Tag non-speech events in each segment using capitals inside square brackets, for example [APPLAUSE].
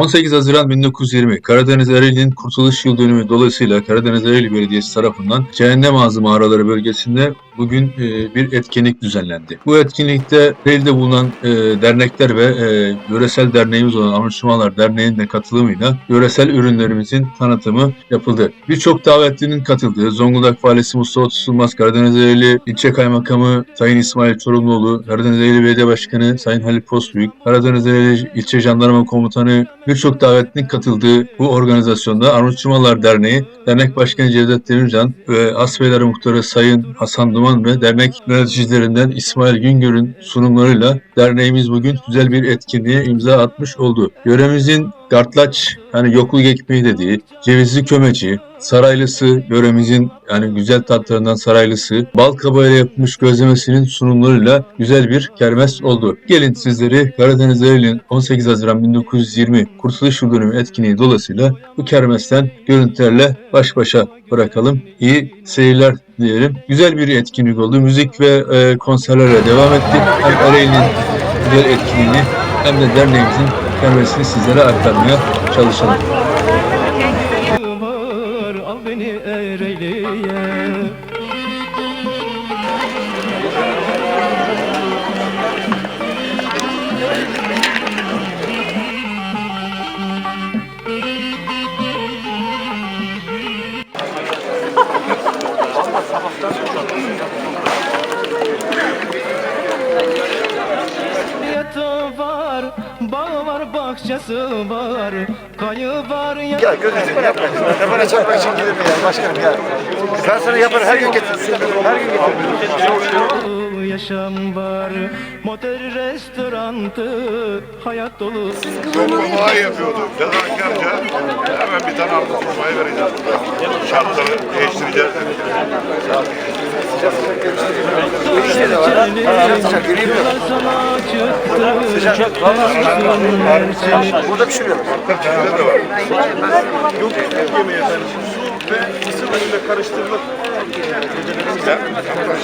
18 Haziran 1920 Karadeniz Ereğli'nin Kurtuluş Yıl Dönümü dolayısıyla Karadeniz Ereğli Belediyesi tarafından Cehennem Ağzı Mağaraları bölgesinde bugün e, bir etkinlik düzenlendi. Bu etkinlikte Ereğli'de bulunan e, dernekler ve e, yöresel derneğimiz olan Anlaşmalar Derneği'nin de katılımıyla yöresel ürünlerimizin tanıtımı yapıldı. Birçok davetlinin katıldığı Zonguldak Valisi Mustafa Tutulmaz, Karadeniz Ereğli İlçe Kaymakamı Sayın İsmail Çorumluoğlu, Karadeniz Ereğli Belediye Başkanı Sayın Halil Postbüyük, Karadeniz Ereğli İlçe Jandarma Komutanı birçok davetlinin katıldığı bu organizasyonda Arnavutçumalar Derneği, Dernek Başkanı Cevdet Demircan ve Asbeyler Muhtarı Sayın Hasan Duman ve dernek yöneticilerinden İsmail Güngör'ün sunumlarıyla derneğimiz bugün güzel bir etkinliğe imza atmış oldu. Yöremizin Gartlaç yani yokluk ekmeği dediği, cevizli kömeci, saraylısı, yöremizin yani güzel tatlarından saraylısı, bal kabağıyla yapılmış gözlemesinin sunumlarıyla güzel bir kermes oldu. Gelin sizleri Karadeniz Ereğli'nin 18 Haziran 1920 Kurtuluş Yıl Dönümü etkinliği dolayısıyla bu kermesten görüntülerle baş başa bırakalım. İyi seyirler diyelim. Güzel bir etkinlik oldu. Müzik ve e, konserlere devam ettik. Hem Ereğli'nin güzel etkinliğini hem de derneğimizin kermesini sizlere aktarmaya çalışalım. Beni Ereğli'ye bahçesi var, kayı var, ya Ya gözünü yapma. Kafana çarpmak için gelir mi ya başkanım ya? Ben sana yaparım her gün getiririm. Her gün getiririm. Yaşam var, motel restorantı, hayat dolu. Kurbağa yapıyordu. Fedaki amca hemen bir tane arpa kurbağa vereceğiz. Şartları değiştireceğiz. Burada pişiriyorlar. Bizde de var. Yok yemeği efendim. Ve mısır unuyla karıştırılıp sen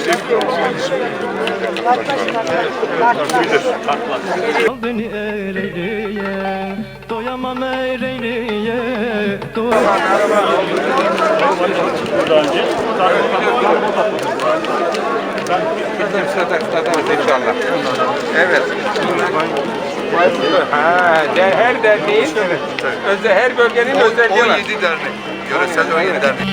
şey musun? Al beni Ereğli'ye, doyamam Ereğli'ye, doyamam. Evet. Ha, de, her derneğin, özel, her bölgenin özelliği var. 17 dernek. Yöresel 17 dernek.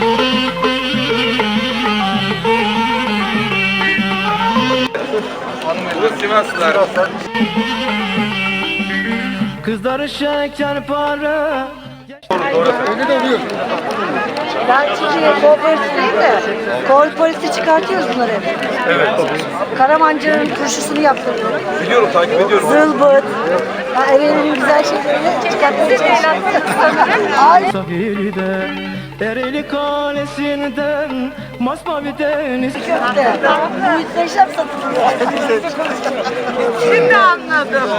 Bu Sivaslılar. Kızlar şeker para. Ben Türkiye kooperatif değil de kol polisi çıkartıyoruz bunları hep. Evet. Karamancar'ın turşusunu yaptırıyorum. Biliyorum takip ediyorum. Zılbıt. Ha, Ereğli'nin güzel şeylerini çıkartmaya [LAUGHS] çalışıyorum. Ay. Ereğli Kalesi'nden, Masmavi Deniz. köfte. Muhteşem satılıyor. Şimdi anladım.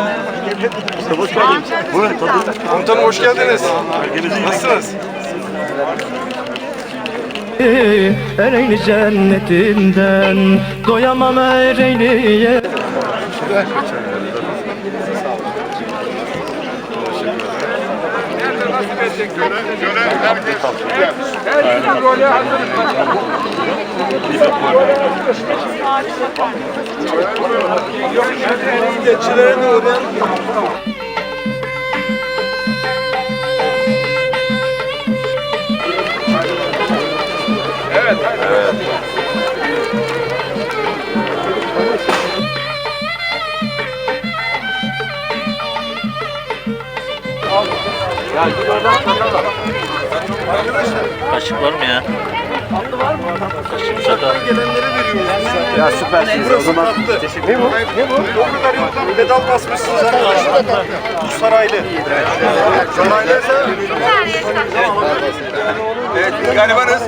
Komutanım hoş geldiniz. Nasılsınız? Ereğli cennetinden, doyamam Ereğli'ye. Nasip edecek? Şöyle herkes gel. Her gole hazırız. Milliyetçilere de uğrayan Kaşık var mı ya? Kaşık var gelenlere veriyoruz. Ya süpersiniz o zaman. Ne bu? Ne bu? O kadar yoldan pedal basmışsınız arkadaşlar. Bu saraylı. Saraylıysa Evet, biz garibanız.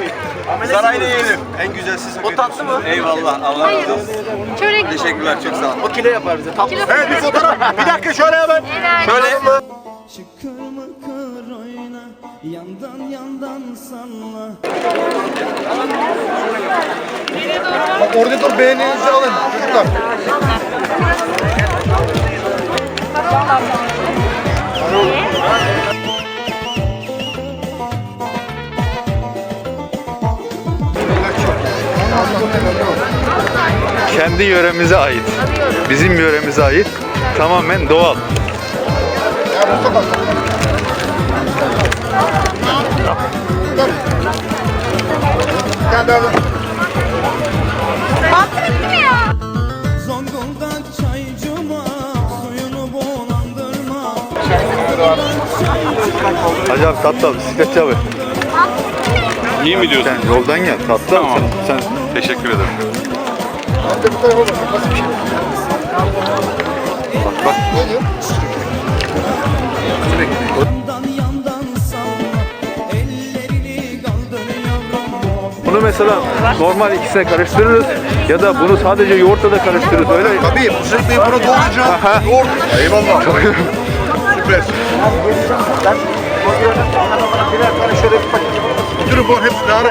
Sarayda yiyelim. en güzel siz. O tatlı mı? Eyvallah, Allah razı olsun. Teşekkürler, çok sağ olun. O kile yapar bize. Tatlı. Evet bir fotoğraf. Bir dakika şöyle hemen. Şöyle. Yandan yandan salla. Bak orada dur beğeninizi alın çocuklar. Kendi yöremize ait. Bizim yöremize ait. Tamamen doğal. Zonguldak çaycuma Suyunu bulandırma Hacı abi tatlı al, bisikletçi abi. İyi mi diyorsun? Sen yoldan gel, tatlı Tamam. sen. sen. Teşekkür ederim. Ben de bu tarafa bakayım. Nasıl bir şey? Mesela normal ikisine karıştırırız ya da bunu sadece yoğurtla da karıştırırız öyle. Tabii bu sürekli bunu doğrayacağım. Yoğurt. Eyvallah. Süper. Birer tane şöyle bir paket. Dur bu hepsi daha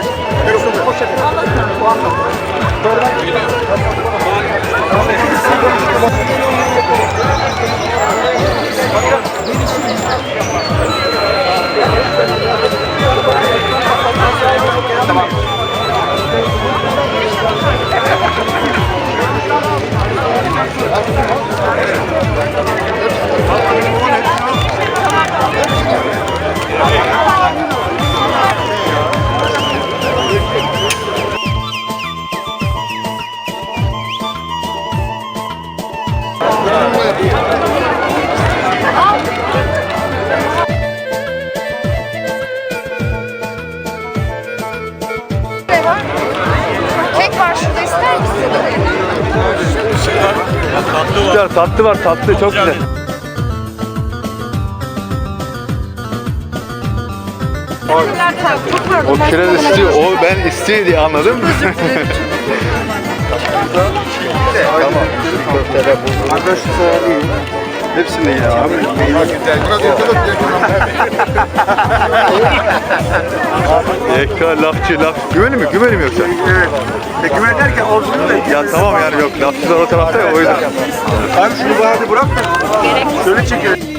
Kek Güzel, tatlı var tatlı çok güzel. O kiraz istiyor, o ben istiyor diye anladım. Hepsini ya abi. Biraz ortalık [LAUGHS] Yekka lafçı laf. Güveni mi? Güveni mi yoksa? Evet. E, güven derken orijinal de. Ya tamam yani yok lafçılar o tarafta ya o yüzden. Abi şunu bana hadi bırak da. Şöyle çekelim.